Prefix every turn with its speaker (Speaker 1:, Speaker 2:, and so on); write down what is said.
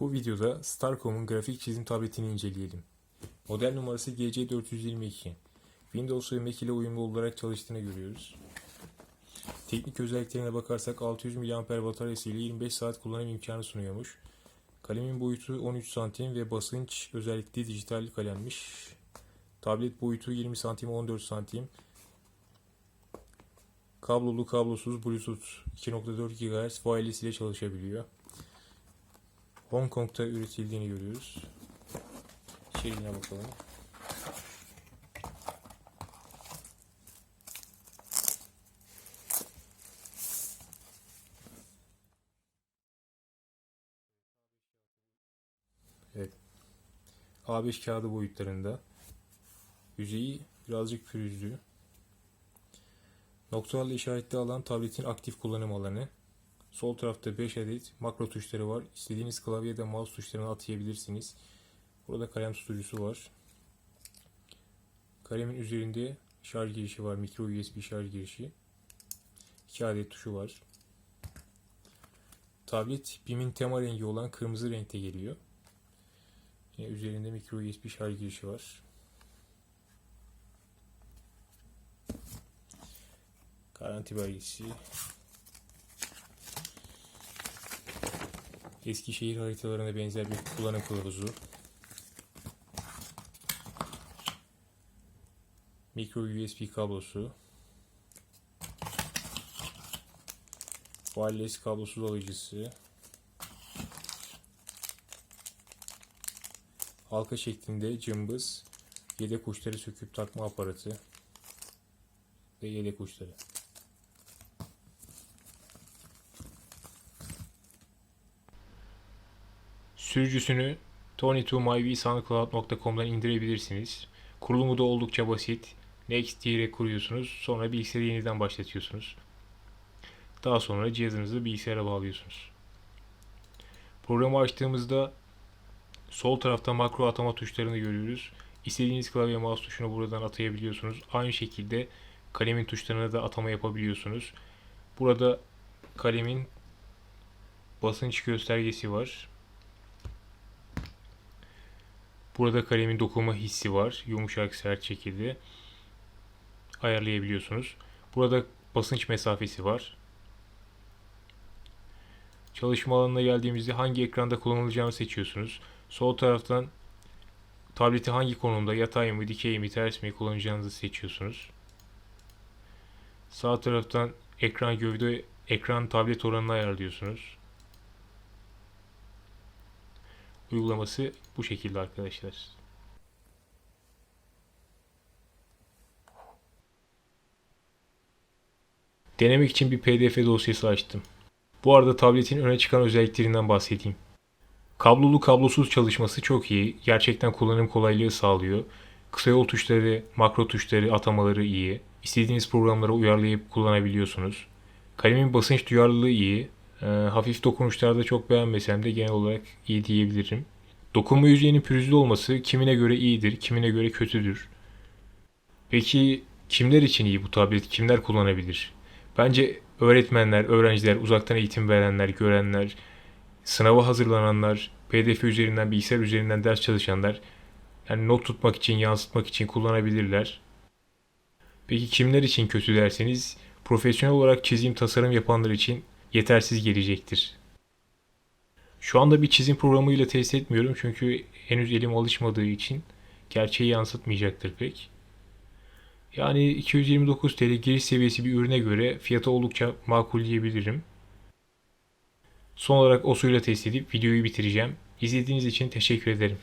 Speaker 1: Bu videoda Starcom'un grafik çizim tabletini inceleyelim. Model numarası GC422. Windows ve Mac ile uyumlu olarak çalıştığını görüyoruz. Teknik özelliklerine bakarsak 600 mAh bataryası ile 25 saat kullanım imkanı sunuyormuş. Kalemin boyutu 13 santim ve basınç özellikli dijital kalemmiş. Tablet boyutu 20 santim 14 santim. Kablolu kablosuz Bluetooth 2.4 GHz wireless ile çalışabiliyor. Hong Kong'da üretildiğini görüyoruz. İçeriğine bakalım. Evet. A5 kağıdı boyutlarında. Yüzeyi birazcık pürüzlü. Noktalarla işaretli alan tabletin aktif kullanım alanı. Sol tarafta 5 adet makro tuşları var. İstediğiniz klavyede mouse tuşlarını atayabilirsiniz. Burada kalem tutucusu var. Kalemin üzerinde şarj girişi var. Micro USB şarj girişi. 2 adet tuşu var. Tablet BİM'in tema rengi olan kırmızı renkte geliyor. Yine üzerinde micro USB şarj girişi var. Garanti belgesi. Eskişehir haritalarına benzer bir kullanım kılavuzu. Micro USB kablosu. Wireless kablosuz alıcısı. Halka şeklinde cımbız. Yedek uçları söküp takma aparatı. Ve yedek uçları. Sürücüsünü tony2myvsoundcloud.com'dan indirebilirsiniz. Kurulumu da oldukça basit. Next diyerek kuruyorsunuz. Sonra bilgisayarı yeniden başlatıyorsunuz. Daha sonra cihazınızı bilgisayara bağlıyorsunuz. Programı açtığımızda sol tarafta makro atama tuşlarını görüyoruz. İstediğiniz klavye mouse tuşunu buradan atayabiliyorsunuz. Aynı şekilde kalemin tuşlarına da atama yapabiliyorsunuz. Burada kalemin basınç göstergesi var. Burada kalemin dokunma hissi var. Yumuşak sert şekilde ayarlayabiliyorsunuz. Burada basınç mesafesi var. Çalışma alanına geldiğimizde hangi ekranda kullanılacağını seçiyorsunuz. Sol taraftan tableti hangi konumda yatay mı, dikey mi, ters mi kullanacağınızı seçiyorsunuz. Sağ taraftan ekran gövde, ekran tablet oranını ayarlıyorsunuz. Uygulaması bu şekilde arkadaşlar. Denemek için bir pdf dosyası açtım. Bu arada tabletin öne çıkan özelliklerinden bahsedeyim. Kablolu kablosuz çalışması çok iyi. Gerçekten kullanım kolaylığı sağlıyor. Kısa yol tuşları, makro tuşları, atamaları iyi. İstediğiniz programlara uyarlayıp kullanabiliyorsunuz. Kalemin basınç duyarlılığı iyi. Ee, hafif dokunuşlarda çok beğenmesem de genel olarak iyi diyebilirim. Dokunma yüzeyinin pürüzlü olması kimine göre iyidir, kimine göre kötüdür. Peki kimler için iyi bu tablet? Kimler kullanabilir? Bence öğretmenler, öğrenciler, uzaktan eğitim verenler, görenler, sınava hazırlananlar, PDF üzerinden, bilgisayar üzerinden ders çalışanlar, yani not tutmak için, yansıtmak için kullanabilirler. Peki kimler için kötü derseniz, profesyonel olarak çizim, tasarım yapanlar için yetersiz gelecektir. Şu anda bir çizim programıyla test etmiyorum çünkü henüz elim alışmadığı için gerçeği yansıtmayacaktır pek. Yani 229 TL giriş seviyesi bir ürüne göre fiyatı oldukça makul diyebilirim. Son olarak OSU'yla test edip videoyu bitireceğim. İzlediğiniz için teşekkür ederim.